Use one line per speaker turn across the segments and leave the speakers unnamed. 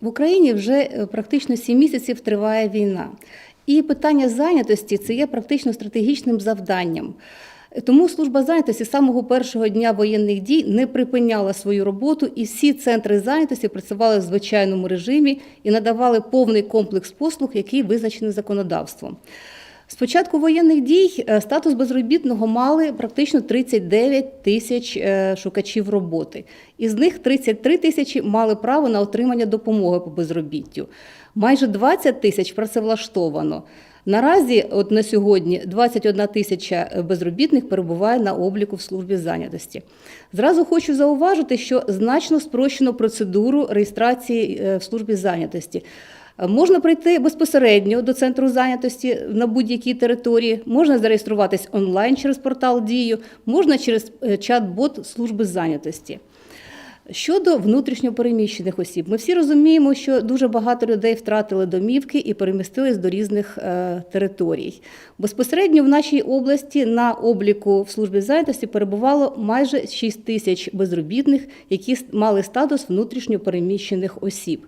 В Україні вже е, практично 7 місяців триває війна. І питання зайнятості це є практично стратегічним завданням. Тому служба зайнятості з самого першого дня воєнних дій не припиняла свою роботу, і всі центри зайнятості працювали в звичайному режимі і надавали повний комплекс послуг, який визначений законодавством. З початку воєнних дій е, статус безробітного мали практично 39 тисяч е, шукачів роботи. Із них 33 тисячі мали право на отримання допомоги по безробіттю. Майже 20 тисяч працевлаштовано. Наразі, от на сьогодні, 21 тисяча безробітних перебуває на обліку в службі зайнятості. Зразу хочу зауважити, що значно спрощено процедуру реєстрації е, в службі зайнятості. Можна прийти безпосередньо до центру зайнятості на будь-якій території, можна зареєструватись онлайн через портал Дію, можна через е, чат-бот служби зайнятості. Щодо внутрішньопереміщених осіб, ми всі розуміємо, що дуже багато людей втратили домівки і перемістились до різних е, територій. Безпосередньо в нашій області на обліку в службі зайнятості перебувало майже 6 тисяч безробітних, які мали статус внутрішньопереміщених осіб.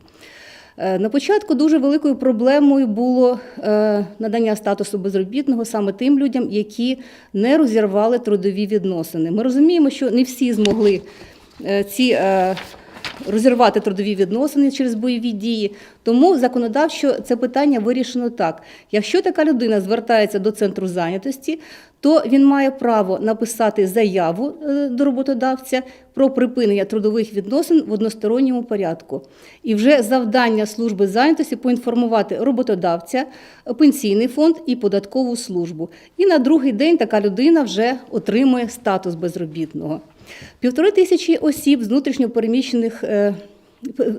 Е, На початку дуже великою проблемою було е, надання статусу безробітного саме тим людям, які не розірвали трудові відносини. Ми розуміємо, що не всі змогли е, ці розірвати трудові відносини через бойові дії. Тому законодавчо це питання вирішено так: якщо така людина звертається до центру зайнятості, то він має право написати заяву е, до роботодавця про припинення трудових відносин в односторонньому порядку. І вже завдання служби зайнятості поінформувати роботодавця, пенсійний фонд і податкову службу. І на другий день така людина вже отримує статус безробітного. Півтори тисячі осіб з внутрішньопереміщених е,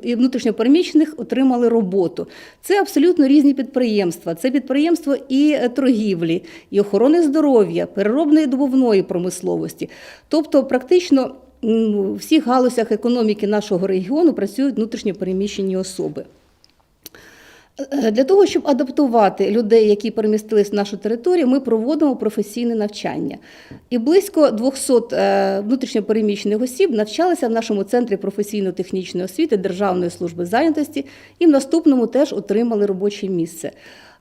внутрішньопереміщених отримали роботу. Це абсолютно різні підприємства. Це підприємство і е, торгівлі, і охорони здоров'я, переробної добувної промисловості. Тобто, практично в всіх галузях економіки нашого регіону працюють внутрішньопереміщені особи. Е, Для того, щоб адаптувати людей, які перемістились в нашу територію, ми проводимо професійне навчання. І близько 200 е, внутрішньопереміщених осіб навчалися в нашому центрі професійно-технічної освіти Державної служби зайнятості і в наступному теж отримали робоче місце.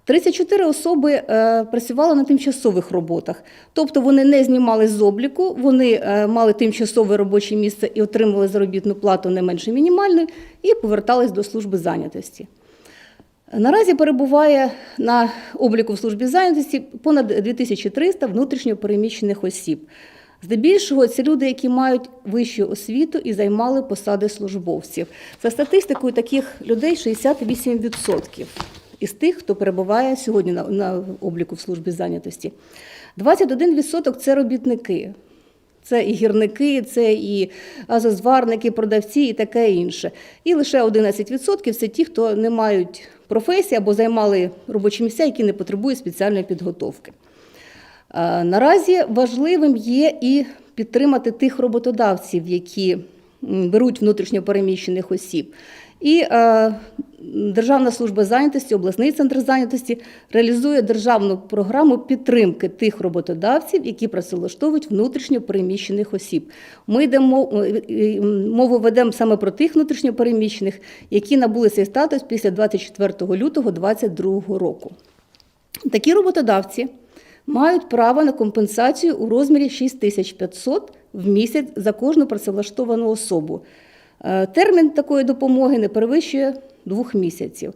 34 особи е, працювали на тимчасових роботах, тобто вони не знімались з обліку, вони мали тимчасове робоче місце і отримували заробітну плату не менше мінімальної, і повертались до служби зайнятості. Наразі перебуває на обліку в службі зайнятості понад 2300 внутрішньопереміщених осіб. Здебільшого це люди, які мають вищу освіту і займали посади службовців. За статистикою таких людей 68% із тих, хто перебуває сьогодні на, на обліку в службі зайнятості. 21% це робітники. Це і гірники, це і газозварники, продавці і таке інше. І лише 11% це ті, хто не мають професії або займали робочі місця, які не потребують спеціальної підготовки. Е, Наразі важливим є і підтримати тих роботодавців, які беруть внутрішньопереміщених осіб. І е, Державна служба зайнятості, обласний центр зайнятості реалізує державну програму підтримки тих роботодавців, які працевлаштовують внутрішньопереміщених осіб. Ми йдемо е, е, мову ведемо саме про тих внутрішньопереміщених, які набули цей статус після 24 лютого 2022 року. Такі роботодавці мають право на компенсацію у розмірі 6500 в місяць за кожну працевлаштовану особу. Е, Термін такої допомоги не перевищує двох місяців.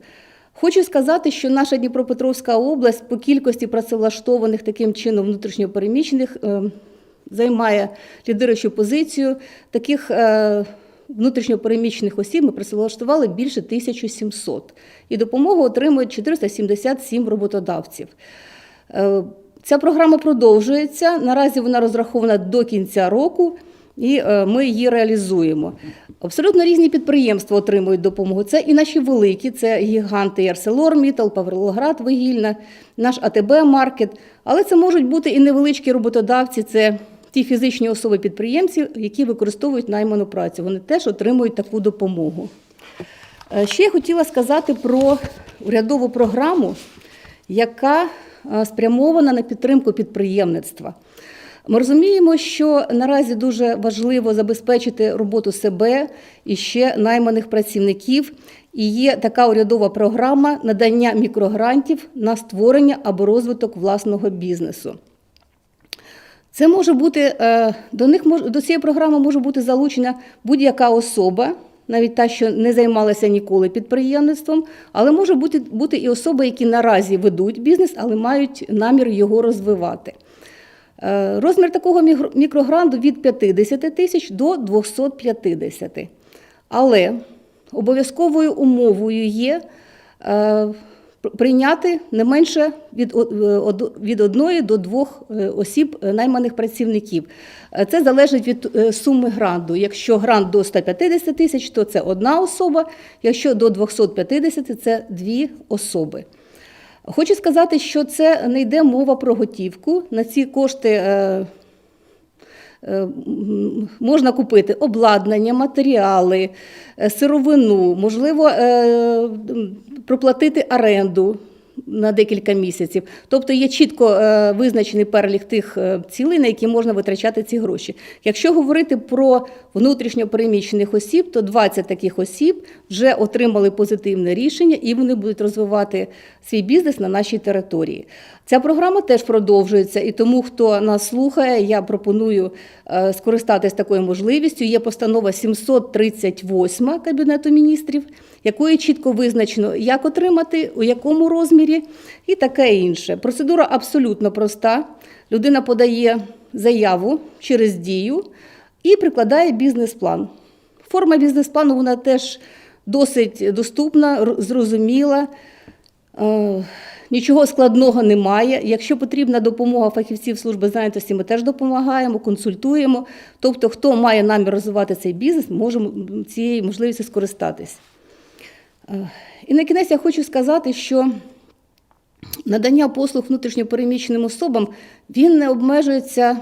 Хочу сказати, що наша Дніпропетровська область по кількості працевлаштованих таким чином внутрішньопереміщених е, займає лідируючу позицію. Таких е, внутрішньопереміщених осіб ми працевлаштували більше 1700. І допомогу отримують 477 роботодавців. Ця програма продовжується. Наразі вона розрахована до кінця року, і е, ми її реалізуємо. Абсолютно різні підприємства отримують допомогу. Це і наші великі, це гіганти ArcelorMittal, Павлоград Вугільна, наш АТБ Маркет. Але це можуть бути і невеличкі роботодавці. Це ті фізичні особи підприємців, які використовують найману працю. Вони теж отримують таку допомогу. Е, Ще я хотіла сказати про урядову програму, яка е, спрямована на підтримку підприємництва. Ми розуміємо, що наразі дуже важливо забезпечити роботу себе і ще найманих працівників. І є така урядова програма надання мікрогрантів на створення або розвиток власного бізнесу. Це може бути е, до них до цієї програми може бути залучена будь-яка особа, навіть та, що не займалася ніколи підприємництвом, але може бути, бути і особи, які наразі ведуть бізнес, але мають намір його розвивати. Е, Розмір такого мікрогранту від 50 тисяч до 250. Але обов'язковою умовою є е, прийняти не менше від, е, одної до двох осіб найманих працівників. Це залежить від суми гранту. Якщо грант до 150 тисяч, то це одна особа, якщо до 250 – це дві особи. Хочу сказати, що це не йде мова про готівку. На ці кошти е, е, можна купити обладнання, матеріали, е, сировину, можливо, проплатити оренду на декілька місяців. Тобто є чітко е, визначений перелік тих е, цілей, на які можна витрачати ці гроші. Якщо говорити про внутрішньо переміщених осіб, то 20 таких осіб вже отримали позитивне рішення і вони будуть розвивати свій бізнес на нашій території. Ця програма теж продовжується, і тому, хто нас слухає, я пропоную е, скористатись такою можливістю. Є постанова 738 Кабінету міністрів, якою чітко визначено, як отримати, у якому розмірі і таке інше. Процедура абсолютно проста. Людина подає заяву через дію і прикладає бізнес-план. Форма бізнес-плану вона теж досить доступна, зрозуміла. Нічого складного немає. Якщо потрібна допомога фахівців служби зайнятості, ми теж допомагаємо, консультуємо. Тобто, хто має намір розвивати цей бізнес, може м- цієї можливості скористатись. Е, І на кінець я хочу сказати, що надання послуг внутрішньопереміщеним особам він не обмежується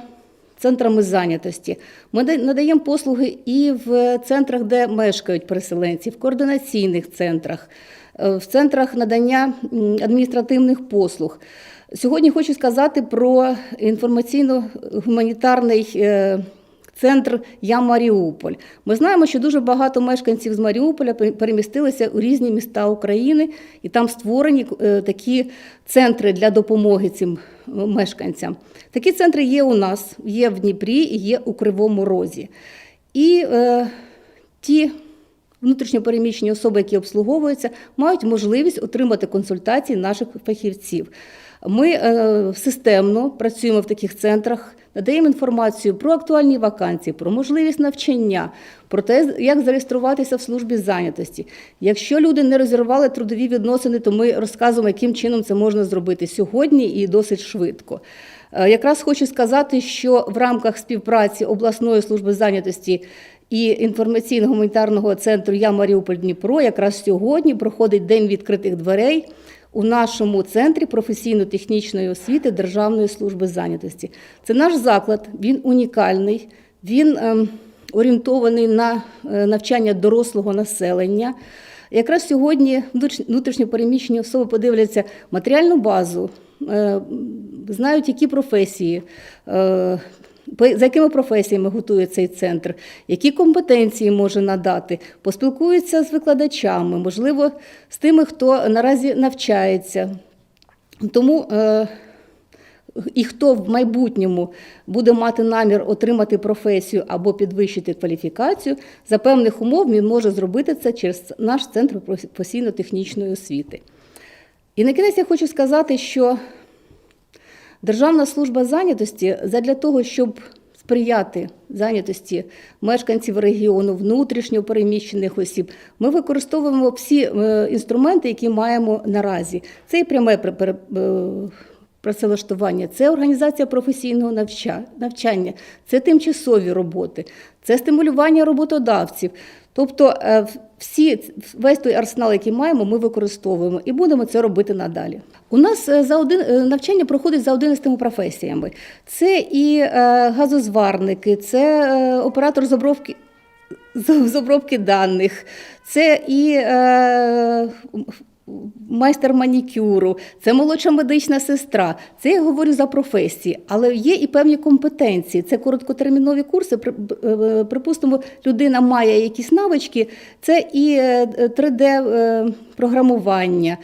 центрами зайнятості. Ми надаємо послуги і в центрах, де мешкають переселенці, в координаційних центрах, в центрах надання адміністративних послуг. Сьогодні хочу сказати про інформаційно-гуманітарний е, центр Я Маріуполь. Ми знаємо, що дуже багато мешканців з Маріуполя перемістилися у різні міста України, і там створені е, такі центри для допомоги цим е, мешканцям. Такі центри є у нас, є в Дніпрі і є у Кривому Розі. І е, ті внутрішньопереміщені особи, які обслуговуються, мають можливість отримати консультації наших фахівців. Ми е, системно працюємо в таких центрах, надаємо інформацію про актуальні вакансії, про можливість навчання, про те, як зареєструватися в службі зайнятості. Якщо люди не розірвали трудові відносини, то ми розказуємо, яким чином це можна зробити сьогодні і досить швидко. Е, Якраз хочу сказати, що в рамках співпраці обласної служби зайнятості і інформаційно-гуманітарного центру Я Маріуполь Дніпро якраз сьогодні проходить День відкритих дверей у нашому центрі професійно-технічної освіти Державної служби зайнятості. Це наш заклад, він унікальний, він ем, орієнтований на е, навчання дорослого населення. Якраз сьогодні внутріш- внутрішньопереміщені особи подивляться матеріальну базу, е, знають, які професії, е, за якими професіями готує цей центр, які компетенції може надати, поспілкуються з викладачами, можливо, з тими, хто наразі навчається. Тому е, і хто в майбутньому буде мати намір отримати професію або підвищити кваліфікацію, за певних умов він може зробити це через наш центр професійно-технічної освіти. І на кінець я хочу сказати, що Державна служба зайнятості задля того, щоб сприяти зайнятості мешканців регіону, внутрішньо переміщених осіб, ми використовуємо всі е, інструменти, які маємо наразі. Це і пряме е, працевлаштування, це організація професійного навча- навчання, це тимчасові роботи, це стимулювання роботодавців. Тобто е, всі, весь той арсенал, який маємо, ми використовуємо і будемо це робити надалі. У нас е, за один е, навчання проходить за 11 професіями. Це і газозварники, це оператор з обробки. з обробки даних, це і е, майстер манікюру, це молодша медична сестра. Це я говорю за професії, але є і певні компетенції. Це короткотермінові курси. Е, Припустимо, людина має якісь навички, це і 3D-програмування.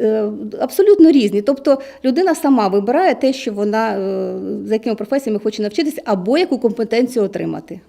е, Абсолютно різні. Тобто людина сама вибирає те, що вона е, за якими професіями хоче навчитися, або яку компетенцію отримати.